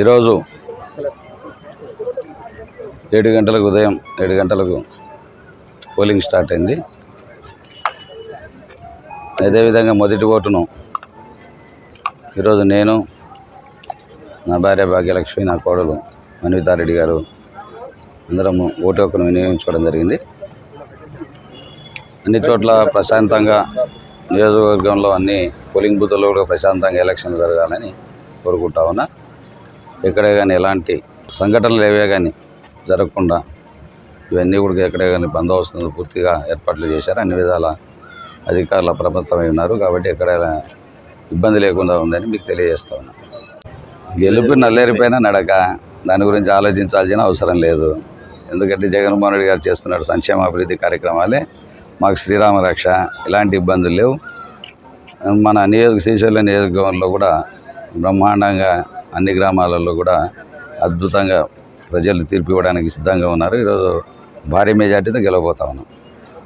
ఈరోజు ఏడు గంటలకు ఉదయం ఏడు గంటలకు పోలింగ్ స్టార్ట్ అయింది. అదేవిధంగా మొదటి ఓటును ఈరోజు నేను నా భార్య భాగ్యలక్ష్మి నా కోడలు మన్వితారెడ్డి గారు అందరము ఓటు హక్కును వినియోగించుకోవడం జరిగింది. అన్ని చోట్ల ప్రశాంతంగా నియోజకవర్గంలో అన్ని పోలింగ్ బూత్లో కూడా ప్రశాంతంగా ఎలక్షన్ జరగాలని కోరుకుంటా ఉన్నా. ఎక్కడే కానీ ఎలాంటి సంఘటనలు ఏవే కానీ జరగకుండా ఇవన్నీ కూడా ఎక్కడే కానీ బందోబస్తు పూర్తిగా ఏర్పాట్లు చేశారు. అన్ని విధాల అధికారులు అప్రమత్తమై ఉన్నారు కాబట్టి ఎక్కడ ఇబ్బంది లేకుండా ఉందని మీకు తెలియజేస్తా ఉన్నా. గెలుపు నల్లేరిపోయినా నడక దాని గురించి ఆలోచించాల్సిన అవసరం లేదు. ఎందుకంటే జగన్మోహన్ రెడ్డి గారు చేస్తున్నాడు సంక్షేమ అభివృద్ధి కార్యక్రమాలే మాకు శ్రీరామ రక్ష ఇలాంటి ఇబ్బందులు లేవు. మన నియోజక శ్రీశైలం నియోజకవర్గంలో కూడా బ్రహ్మాండంగా అన్ని గ్రామాలలో కూడా అద్భుతంగా ప్రజలు తీర్పు ఇవ్వడానికి సిద్ధంగా ఉన్నారు. ఈరోజు భారీ మెజార్టీతో గెలవబోతా ఉన్నాం.